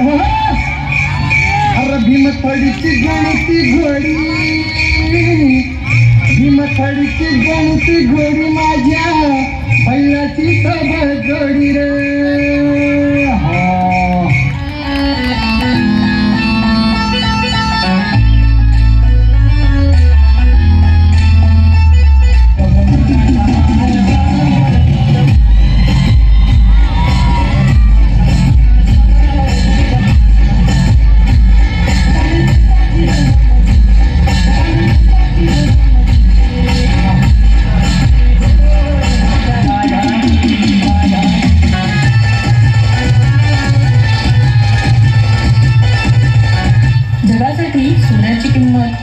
हो. भीमथडीची गणती घोडी. भीमथडीची गणती घोडी माझ्या बैलाची सब जोडी रे.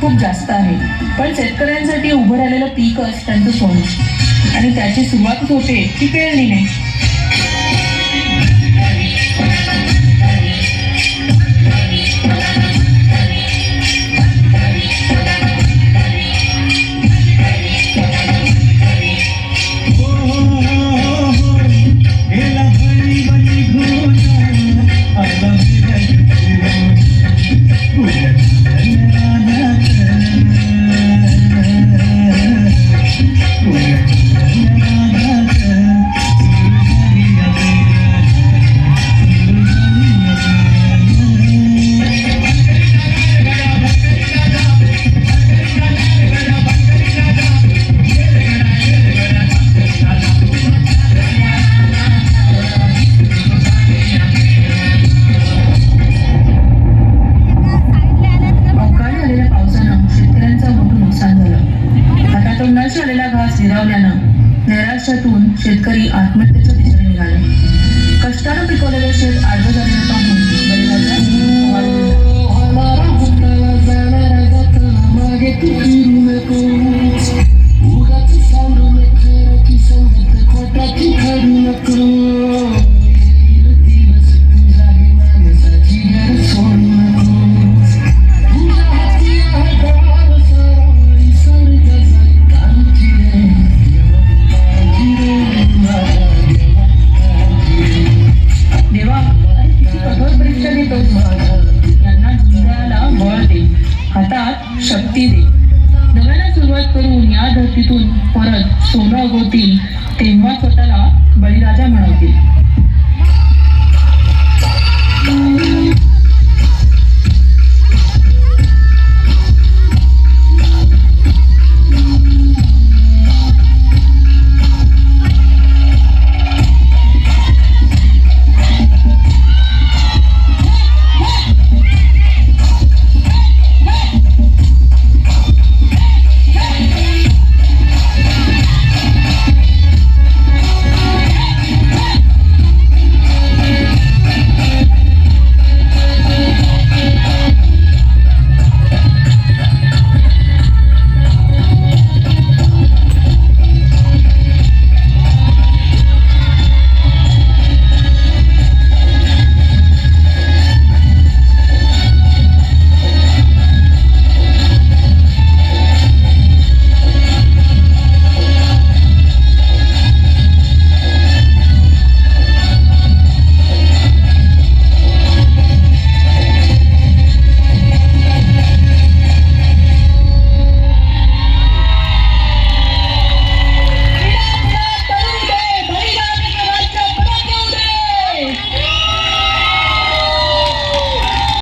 खूप जास्त आहे. पण शेतकऱ्यांसाठी उभं राहिलेलं पीकच त्यांचं सोनं. आणि त्याची सुरुवात होते ती पेरणीने झालेला घास जिरावल्यानं नैराश्यातून शेतकरी आत्महत्येच्या दिशेने निघाले. कष्टानं चंचलित यांना हृदयाला बळ दे हातात शक्ती दे. नव्याला सुरुवात करून या धरतीतून परत सोनं होतील तेव्हा स्वतःला बळीराजा म्हणवतील.